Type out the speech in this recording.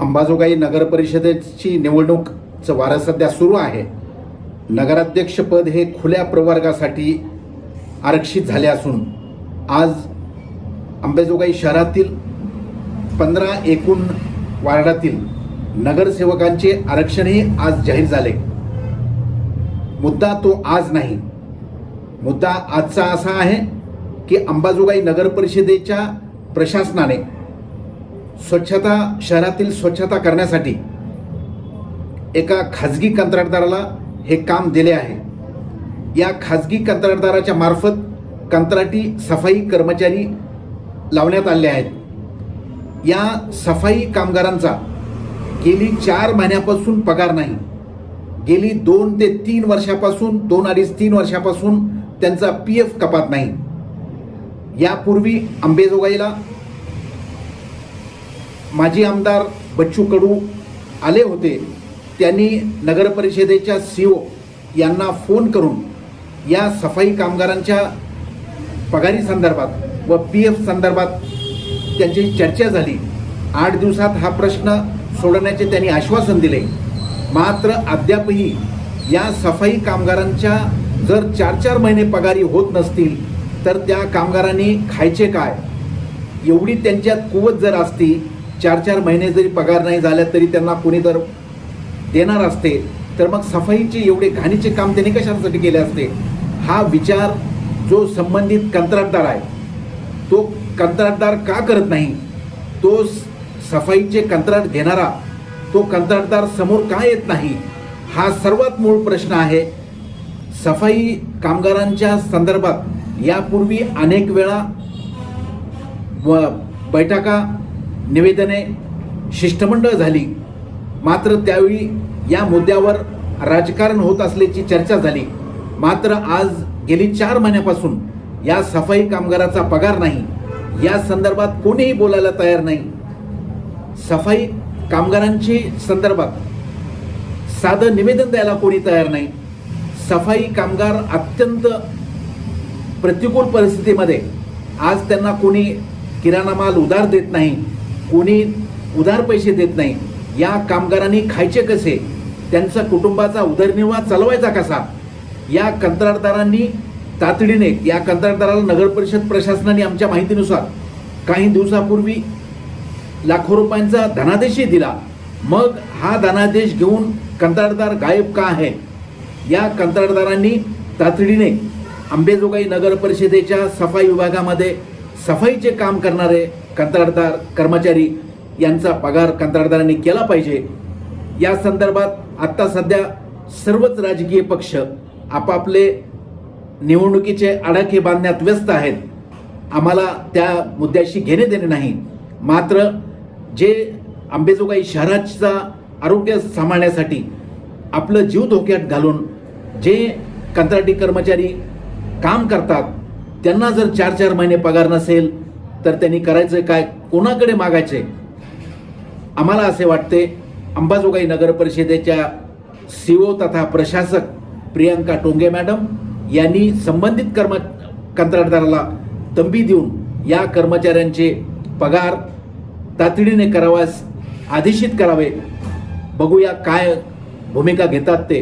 अंबाजोगाई नगर परिषदेची निवडणूकचं वारं सध्या सुरू आहे. नगराध्यक्षपद हे खुल्या प्रवर्गासाठी आरक्षित झाले असून आज अंबाजोगाई शहरातील पंधरा एकूण वार्डातील नगरसेवकांचे आरक्षणही आज जाहीर झाले. मुद्दा तो आज नाही. मुद्दा आजचा असा आहे की अंबाजोगाई नगर परिषदेच्या प्रशासनाने स्वच्छता शहरातील स्वच्छता करण्यासाठी एका खाजगी कंत्राटदाराला हे काम दिले आहे. या खाजगी कंत्राटदाराच्या मार्फत कंत्राटी सफाई कर्मचारी लावण्यात आले आहेत. या सफाई कामगारांचा गेली चार महिन्यापासून पगार नाही. गेली दोन ते तीन वर्षापासून दोन अडीच तीन वर्षापासून त्यांचा पी एफ कपात नाही. यापूर्वी अंबेजोगाईला माजी आमदार बच्चू कडू आले होते. त्यांनी नगरपरिषदेच्या सी ओ यांना फोन करून या सफाई कामगारांच्या पगारी संदर्भात व पी एफ संदर्भात त्यांची चर्चा झाली. आठ दिवसात हा प्रश्न सोडवण्याचे त्यांनी आश्वासन दिले. मात्र अद्यापही या सफाई कामगारांच्या जर चार चार महिने पगारी होत नसतील तर त्या कामगारांनी खायचे काय? एवढी त्यांच्यात कुवत जर असती चार चार महिने जरी पगार नाही झाला तरी त्यांना कोणी जर देणार असते तर मग सफाईचे एवढे घाणीचे काम त्यांनी कशासाठी केले असते? हा विचार जो संबंधित कंत्राटदार आहे तो कंत्राटदार का करत नाही? तो सफाईचे कंत्राट घेणारा तो कंत्राटदार समोर का येत नाही? हा सर्वात मूळ प्रश्न आहे. सफाई कामगारांच्या संदर्भात यापूर्वी अनेक वेळा व बैठका निवेदने शिष्टमंडळ झाली. मात्र त्यावेळी या मुद्द्यावर राजकारण होत असल्याची चर्चा झाली. मात्र आज गेली चार महिन्यापासून या सफाई कामगाराचा पगार नाही. या संदर्भात कोणीही बोलायला तयार नाही. सफाई कामगारांची संदर्भात साधं निवेदन द्यायला कोणी तयार नाही. सफाई कामगार अत्यंत प्रतिकूल परिस्थितीमध्ये आज त्यांना कोणी किराणा माल उधार देत नाही. कोणी उधार पैसे देत नाही या कामगारांनी खायचे कसे? त्यांचा कुटुंबाचा उदरनिर्वाह चालवायचा कसा? या कंत्राटदारांनी तातडीने या कंत्राटदाराला नगर परिषद प्रशासनाने आमच्या माहितीनुसार काही दिवसापूर्वी लाखो रुपयांचा धनादेशही दिला. मग हा धनादेश घेऊन कंत्राटदार गायब का आहे? या कंत्राटदारांनी तातडीने अंबेजोगाई नगर परिषदेच्या सफाई विभागामध्ये सफाईचे काम करणारे कंत्राटदार कर्मचारी यांचा पगार कंत्राटदारांनी केला पाहिजे. या संदर्भात आत्ता सध्या सर्वच राजकीय पक्ष आपापले निवडणुकीचे आडाखे बांधण्यात व्यस्त आहेत. आम्हाला त्या मुद्द्याशी घेणे देणे नाही. मात्र जे अंबेजोगाई शहराचा आरोग्य सांभाळण्यासाठी आपलं जीव धोक्यात घालून जे कंत्राटी कर्मचारी काम करतात त्यांना जर चार चार महिने पगार नसेल तर त्यांनी करायचं काय? कोणाकडे मागायचे आम्हाला असे वाटते अंबाजोगाई नगर परिषदेच्या सीओ तथा प्रशासक प्रियांका टोंगे मॅडम यांनी संबंधित कर्म कंत्राटदाराला तंबी देऊन या कर्मचाऱ्यांचे पगार तातडीने करावास आदेशित करावे. बघूया काय भूमिका घेतात ते.